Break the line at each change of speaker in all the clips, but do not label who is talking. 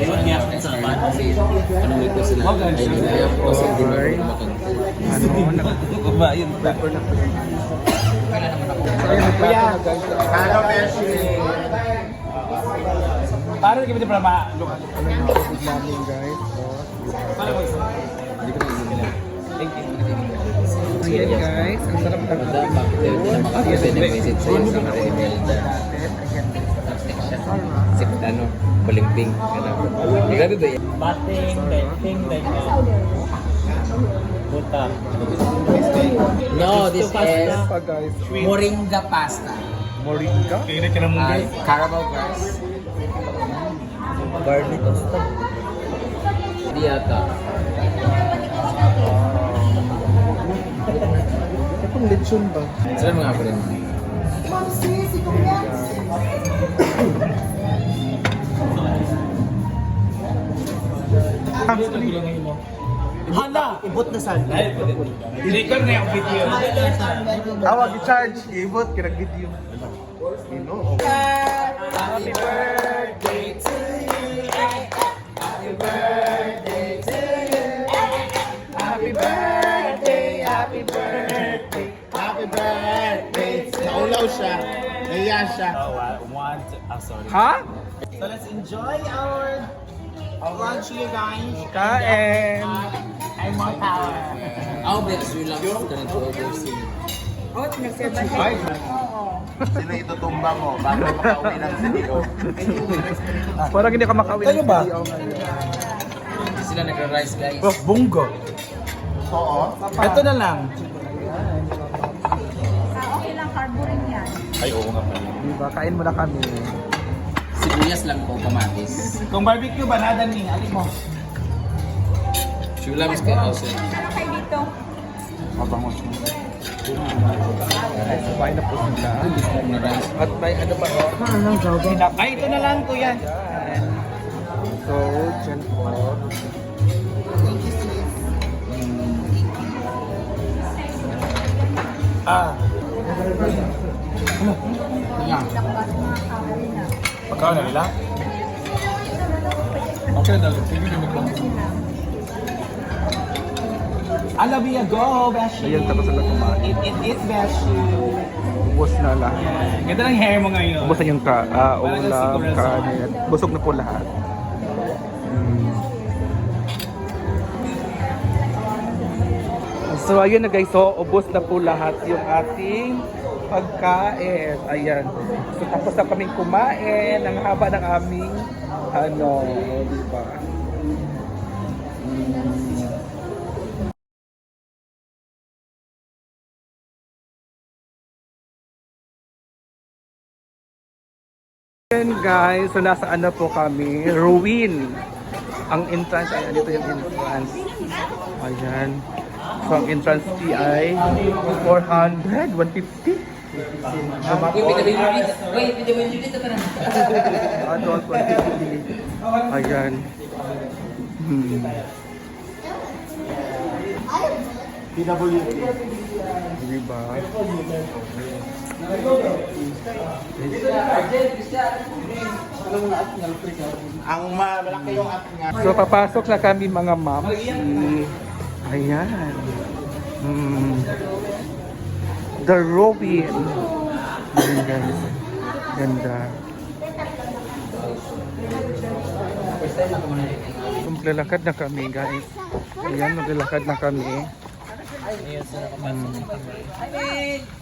yung mga sa kasi ano ko sila ay nilaya ko kasi hindi na makagpo.
Ano, nagkukumain pa.
Kuya, ano Beshi?
Para hindi kita para ma...
Ano yung tubig namin guys?
Hindi ko inumin. Thank you.
Ayan guys, ang sarap ng
Wala, bakit na makapag-benefit sa'yo sa mga Ano. Grabe ba yan?
Bating, dating. Puta.
No, this is
pa guys.
moringa pasta.
Moringa?
Kaya ka ng
Uh, caramel rice. Garlic toasted. Hindi yata.
Itong lechon ba?
Sila mga friend.
Hala!
Ibot na saan?
Record na yung video.
Tawag i-charge. Ibot, kirag video. Ino.
Happy birthday to
Happy birthday, happy birthday, happy birthday. Naulaw siya. Naiya siya.
Oh, uh, one, two, ah, sorry.
Ha?
So let's enjoy our lunch, you guys.
Kain.
I'm more power.
Ako, Bex, you lang sa ganito oversee.
Sino itutumba mo bago makauwi ng CEO?
Parang hindi ka makawin.
Ano ba?
Hindi sila nagra-rice, guys.
Oh, bungo.
Oo.
Ito na lang.
Ah, okay lang, carbo rin yan.
Diba? Kain mo na kami.
Sibuyas lang po, kamatis.
Kung barbecue ba, nada ni, alin mo.
Shula, mas kay Austin.
Ano kayo dito?
Mabangos mo. So, kain na po sila. At may ano pa ko?
Ay, ito na lang, kuya.
So, dyan po.
Ah.
Na.
Nila? Okay na, sige na Alabia, go, Beshi!
Ayan, tapos na kumain.
Eat, eat, eat, Beshi!
Ubus na lahat.
Ganda ng hair mo ngayon.
Ubus na yung ka, ah,
Parang
ulam,
siguro sa-
kanin. Busog na po lahat. Mm. So ayun na guys, so ubos na po lahat yung ating pagkain. Ayan. So tapos na kaming kumain. Ang haba ng aming ano, di ba? Mm. Guys, so nasa ano po kami, Ruin. Ang entrance, ayan, dito yung entrance. Ayan. So ang entrance fee ay 400, 150.
Uy, pinabili dito. Uy, pinabili dito ka na.
Adult 150. Ayan. Hmm. Diba?
Ang ma- malaki yung.
So papasok na kami mga ma'am. Ayan. Hmm. The Robin. Ayan guys. Ganda. Maglalakad na kami guys. Ayan, maglalakad na kami. Hmm.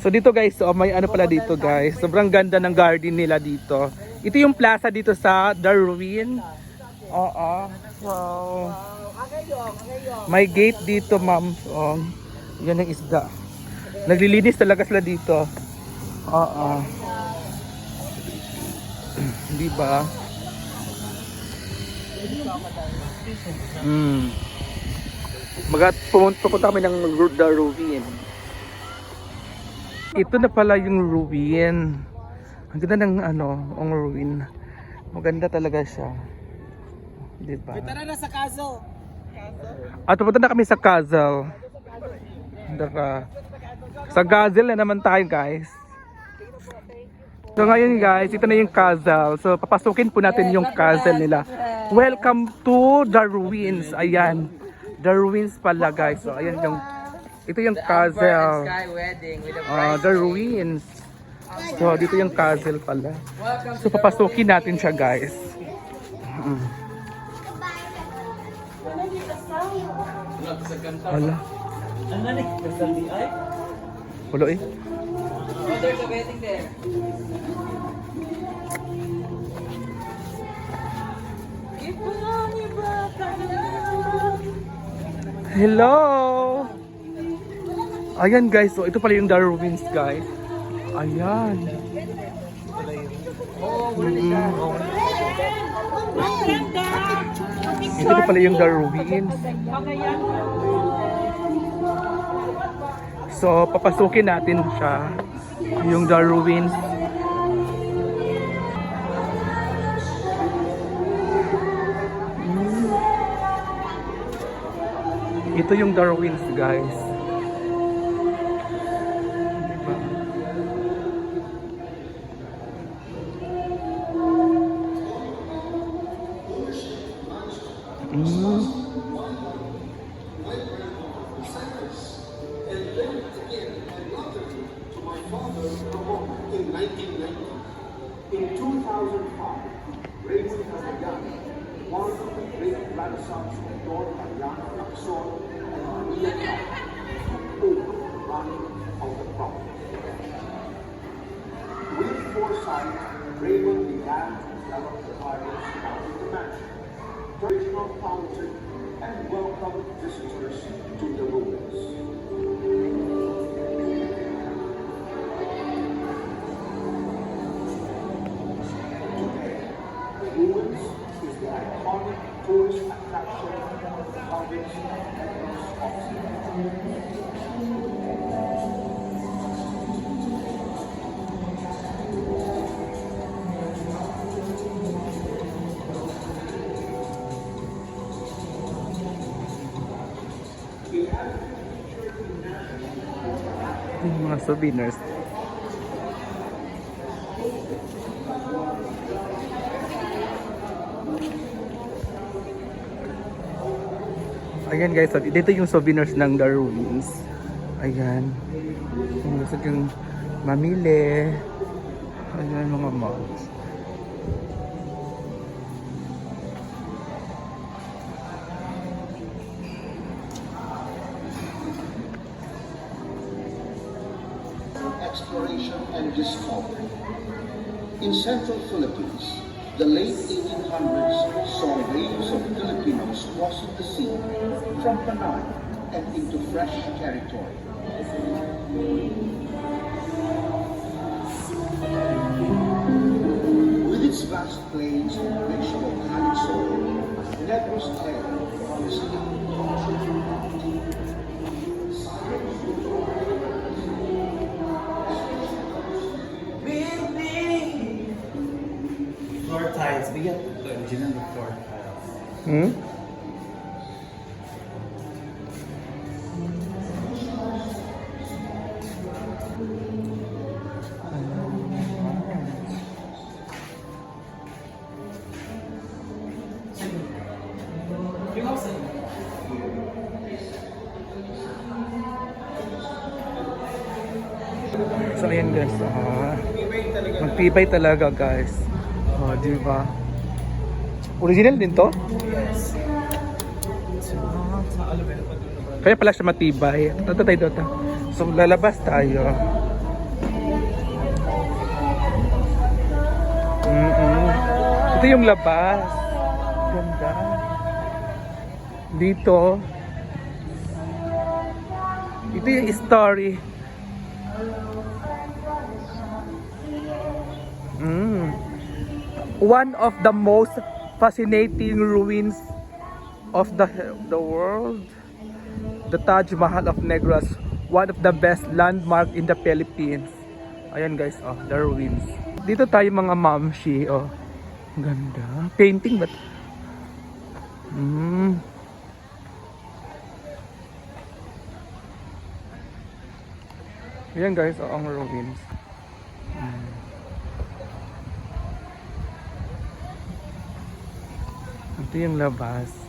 So dito guys, so may ano pala dito guys. Sobrang ganda ng garden nila dito. Ito yung plaza dito sa Darwin. Oo. Wow. May gate dito, ma'am. Oh, yan ang isda. Naglilinis talaga sila dito. Oo. Di ba? Mm. Magat pumunta kami ng Ruin. Ito na pala yung ruin. Ang ganda ng ano, ang ruin. Maganda talaga siya. Di ba?
Tara na sa castle.
At pupunta na kami sa Castle. Dara. Sa Castle na naman tayo guys. So ngayon guys, ito na yung Castle. So papasukin po natin yung Castle nila. Welcome to the ruins. Ayan. The ruins pala guys. So ayan yung ito yung Castle.
Sky wedding with a
Ah, the ruins. So dito yung Castle pala. So papasukin natin siya guys. Wala. Wala eh.
Oh, there's a wedding there.
Hello! Ayan guys, so ito pala yung Darwins guys. Ayan. Mm. Ito pala yung Darwins. So, papasukin natin siya. Yung Darwins. Ito yung Darwins, guys.
With foresight, Raymond began to develop the gardens surrounding the mansion, traditional fountain, and welcomed visitors to the ruins. Today, the ruins is the iconic tourist attraction of the province and of
mga souvenirs. Ayan guys, dito yung souvenirs ng The Ruins. Ayan. Kung gusto yung mamili. Ayan mga mugs.
In central Philippines, the late 1800s saw waves of Filipinos crossing the sea from Panay and into fresh territory. With its vast plains and rich volcanic soil, Negros tale
Hmm? So ayan guys, ah, magtibay talaga guys. Oh, di? Original din to? Kaya pala siya matibay. Ito tayo dito. So lalabas tayo. Mm-mm. Ito yung labas. Ganda. Dito. Ito yung story. Mm. One of the most fascinating ruins of the the world. The Taj Mahal of Negros, one of the best landmark in the Philippines. Ayan guys, oh, the ruins. Dito tayo mga mamshi, oh. Ganda. Painting ba? Hmm. Ayan guys, oh, ang ruins. Hmm. Ito yung labas.